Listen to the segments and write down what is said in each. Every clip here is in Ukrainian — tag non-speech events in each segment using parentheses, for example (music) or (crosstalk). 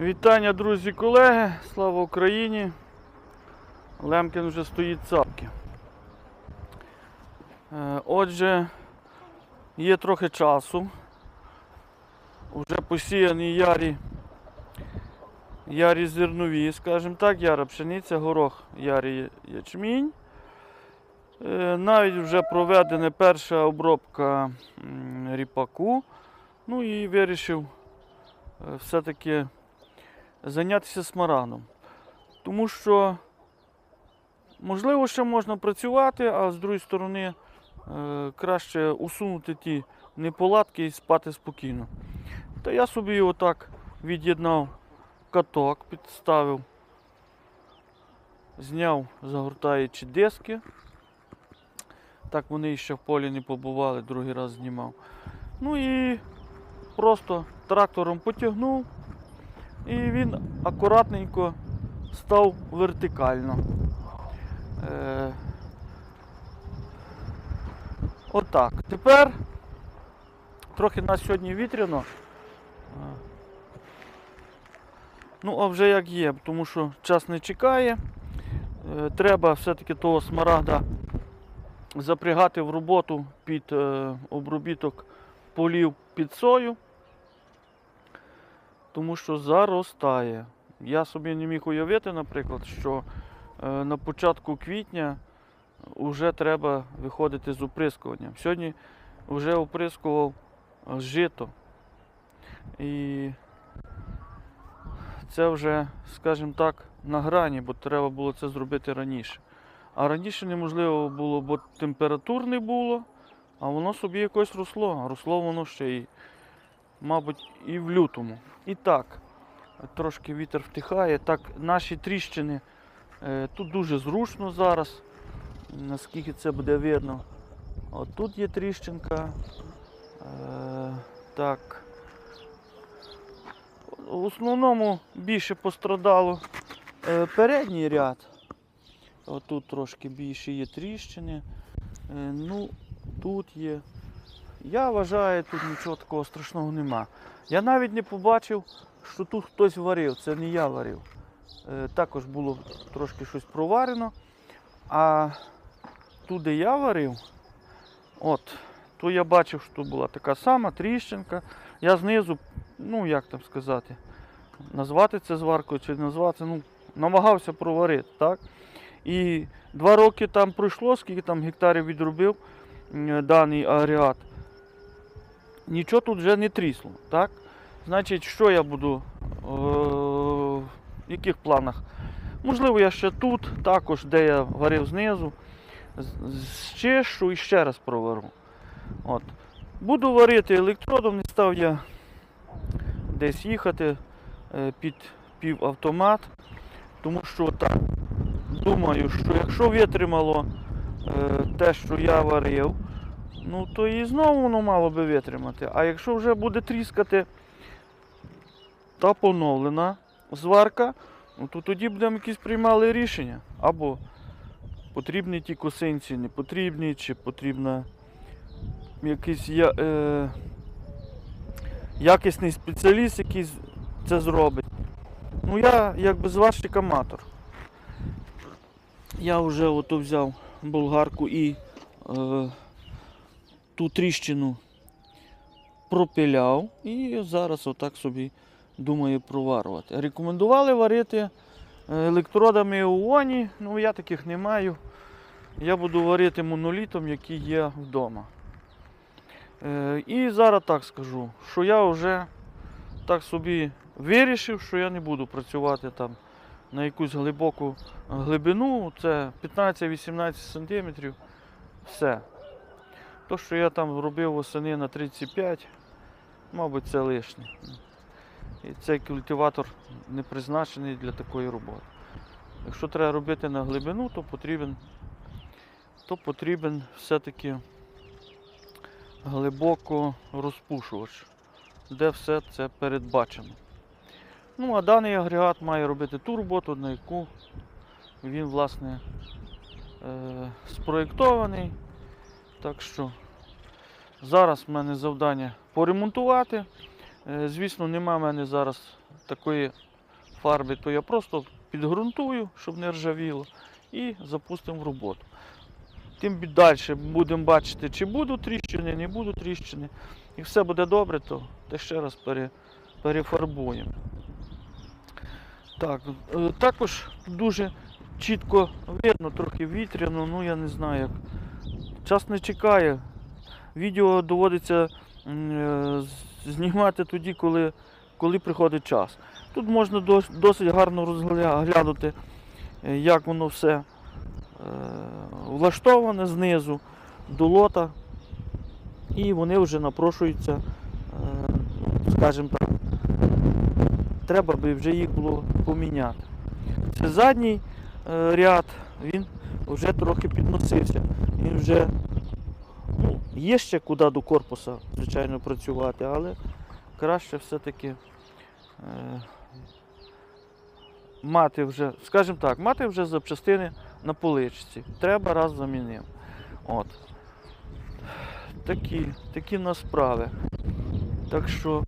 Вітання, друзі, колеги! Слава Україні! Лемкін вже стоїть цапки. Е, Отже, є трохи часу. Уже посіяні ярі, ярі зернові, скажімо так, яра пшениця, горох, ярі ячмінь. Е, Навіть вже проведена перша обробка ріпаку. Ну і вирішив е, все-таки зайнятися смараном. Тому що, можливо, ще можна працювати, а з другої сторони е, краще усунути ті неполадки і спати спокійно. Та я собі отак від'єднав каток, підставив, зняв загортаючі диски. Так вони ще в полі не побували, другий раз знімав. Ну і просто трактором потягнув, і він акуратненько став вертикально. Е, отак. Тепер трохи нас сьогодні вітряно. Ну, а вже як є, тому що час не чекає. Е, Треба все-таки того смарагда запрягати в роботу під е, обробіток полів під сою, тому що заростає. Я собі не міг уявити, наприклад, що е, на початку квітня вже треба виходити з оприскуванням. Сьогодні вже оприскував е, жито. І це вже, скажімо так, на грані, бо треба було це зробити раніше. А раніше неможливо було, бо температур не було, а воно собі якось росло. Росло воно ще й, мабуть, і в лютому. І так, трошки вітер втихає. Так, наші тріщини е, тут дуже зручно зараз, наскільки це буде видно. От тут є тріщинка. Е, так. В основному більше пострадало е, передній ряд. Отут трошки більше є тріщини. Ну, тут є. Я вважаю, тут нічого такого страшного нема. Я навіть не побачив, що тут хтось варив. Це не я варив. Е, також було трошки щось проварено. А тут, де я варив, от, то я бачив, що була така сама тріщинка. Я знизу, ну як там сказати, назвати це зваркою чи назвати, ну, намагався проварити. так? І два роки там пройшло, скільки там гектарів відробив даний агрегат. Нічого тут вже не трісло. Так? Значить, що я буду? е, В яких планах? Можливо, я ще тут, також, де я варив знизу, зчищу і ще раз провару. От. Буду варити електродом, не став я десь їхати е, під півавтомат, тому що так, думаю, що якщо витримало е, те, що я варив, ну то і знову воно мало би витримати. А якщо вже буде тріскати та поновлена зварка, ну то тоді будемо якісь приймали рішення. Або потрібні ті косинці, не потрібні, чи потрібна якийсь я, е, якісний спеціаліст, який це зробить. Ну я якби зварщик аматор. Я вже ото взяв болгарку і е, ту тріщину пропиляв і зараз отак собі думаю проварувати. Рекомендували варити е, електродами ООНі, ну я таких не маю. Я буду варити монолітом, який є вдома. Е, і зараз так скажу, що я вже так собі вирішив, що я не буду працювати там на якусь глибоку глибину, це 15-18 см. Все. То, що я там робив восени на 35, мабуть, це лишнє. І цей культиватор не призначений для такої роботи. Якщо треба робити на глибину, то потрібен, то потрібен все-таки глибоко розпушувач, де все це передбачено. Ну, а даний агрегат має робити ту роботу, на яку він, власне, е, спроєктований. Так що зараз в мене завдання поремонтувати. Е, Звісно, нема в мене зараз такої фарби, то я просто підґрунтую, щоб не ржавіло, і запустимо в роботу. Тим далі будемо бачити, чи будуть тріщини, не будуть тріщини. І все буде добре, то ще раз пере, перефарбуємо. Так, е, також дуже чітко видно, трохи вітряно, ну я не знаю як. Час не чекає. Відео доводиться е, знімати тоді, коли, коли приходить час. Тут можна досить гарно розглянути, е, як воно все е, влаштоване знизу до лота. І вони вже напрошуються, скажімо так, треба би вже їх було поміняти. Це задній ряд, він вже трохи підносився. Він вже ну, є ще куди до корпуса, звичайно, працювати, але краще все-таки е, мати вже, скажімо так, мати вже запчастини на поличці. Треба раз замінив. От. Такі, такі в нас справи. Так що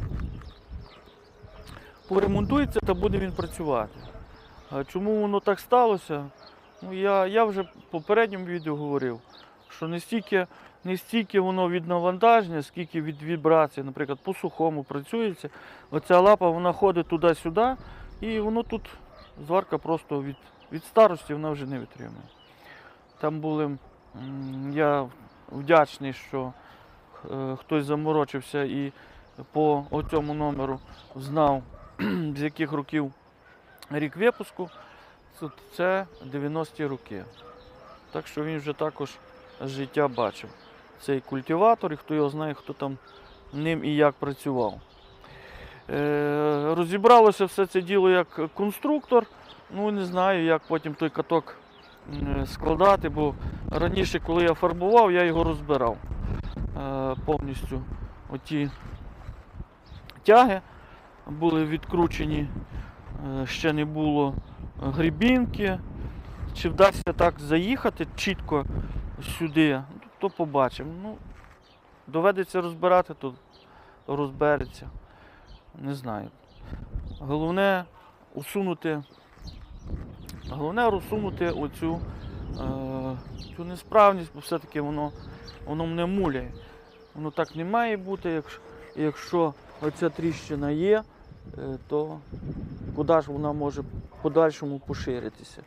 поремонтується та буде він працювати. А чому воно так сталося? Ну, я, я вже в попередньому відео говорив, що не стільки, не стільки воно від навантаження, скільки від вібрації, наприклад, по сухому працюється. Оця лапа вона ходить туди-сюди, і воно тут зварка просто від, від старості вона вже не витримує. Там були, я вдячний, що е, хтось заморочився і по цьому номеру знав, (clears throat) з яких років рік випуску. Це- Це 90-ті роки. Так що він вже також життя бачив. Цей культиватор, і хто його знає, хто там ним і як працював. Е, розібралося все це діло як конструктор. Ну не знаю, як потім той каток складати, бо раніше, коли я фарбував, я його розбирав е, повністю. Оті тяги були відкручені, е, ще не було грібінки. Чи вдасться так заїхати чітко сюди, ну, то побачимо. Ну, доведеться розбирати, то розбереться. Не знаю. Головне усунути. Головне усунути оцю е, цю несправність, бо все-таки воно, воно мене муляє. Воно так не має бути, якщо, якщо оця тріщина є, то куди ж вона може подальшому поширитися.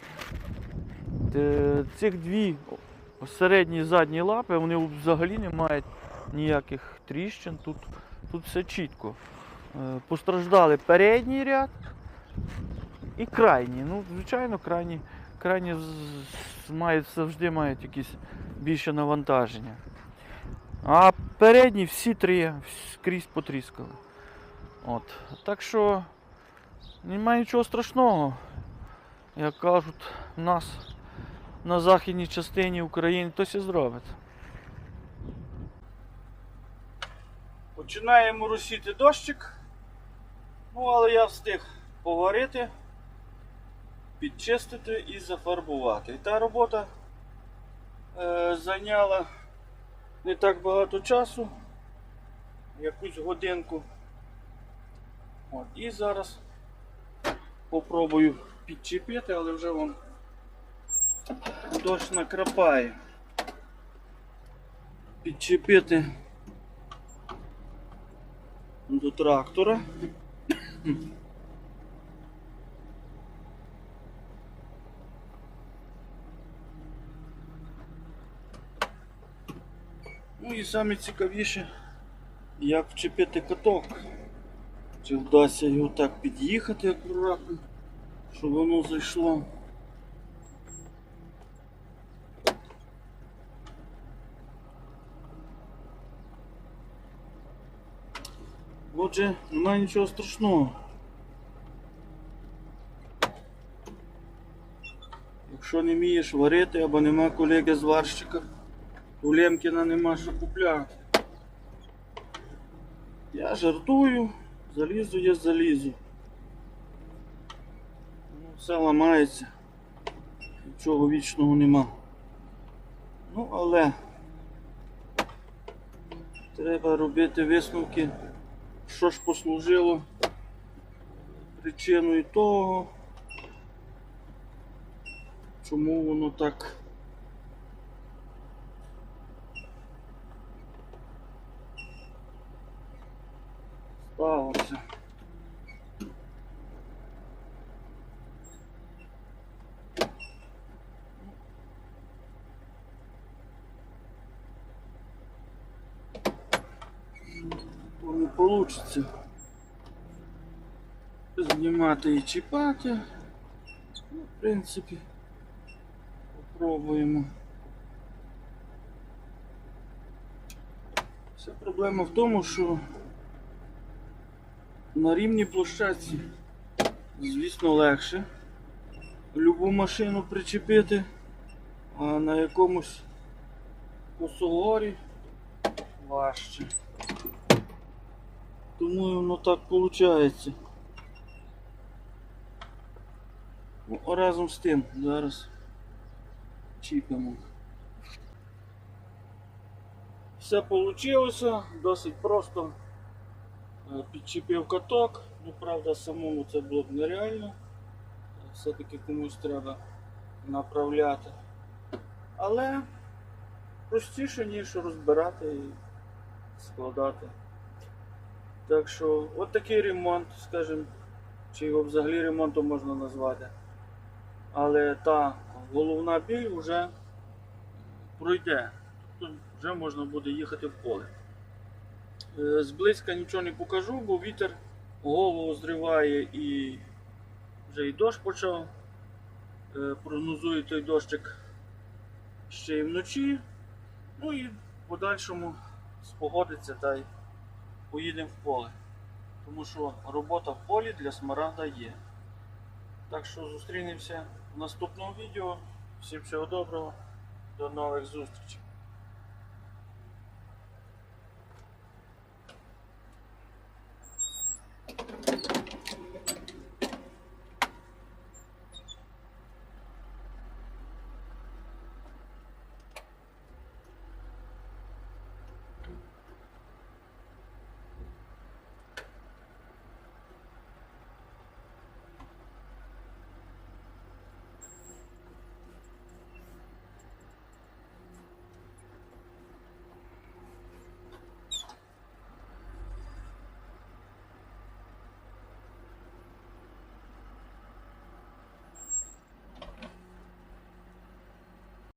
Цих дві середні і задні лапи, вони взагалі не мають ніяких тріщин. Тут, тут все чітко. Е, Постраждали передній ряд і крайній. Ну, звичайно, крайні, крайні мають, завжди мають якісь більше навантаження. А передні всі три скрізь потріскали. От. Так що немає нічого страшного. Як кажуть, у нас на західній частині України хтось і зробить. Починаємо росіти дощик. Ну, але я встиг поварити, підчистити і зафарбувати. І та робота е, зайняла не так багато часу, якусь годинку. От, і зараз попробую підчепити, але вже вон дощ накрапає. Підчепити до трактора. Ну і саме цікавіше, як вчепити каток. Чи вдасться його так під'їхати акуратно, щоб воно зайшло. Отже, немає нічого страшного. Якщо не вмієш варити або нема колеги зварщика, у Лемкіна нема що купляти. Я жартую, залізу я залізу. Ну, все ламається. Нічого вічного нема. Ну, але треба робити висновки, що ж послужило причиною того, чому воно так. Сталося. То не вийде знімати і чіпати. Ну, в принципі, попробуємо. Вся проблема в тому, що на рівній площадці, звісно, легше любу машину причепити, а на якомусь косогорі важче. І воно так виходить. Ну, разом з тим зараз чіпимо. Все вийшло, досить просто Е, підчепив каток, ну правда самому це було б нереально. Все-таки комусь треба направляти. Але простіше, ніж розбирати і складати. Так що от такий ремонт, скажімо, чи його взагалі ремонтом можна назвати. Але та головна біль вже пройде. Тобто вже можна буде їхати в поле. Е, Зблизька нічого не покажу, бо вітер голову зриває і вже і дощ почав. Е, Прогнозує той дощик ще й вночі. Ну і в подальшому спогодиться та й поїдемо в поле. Тому що робота в полі для смарагда є. Так що зустрінемося в наступному відео. Всім всього доброго, до нових зустрічей.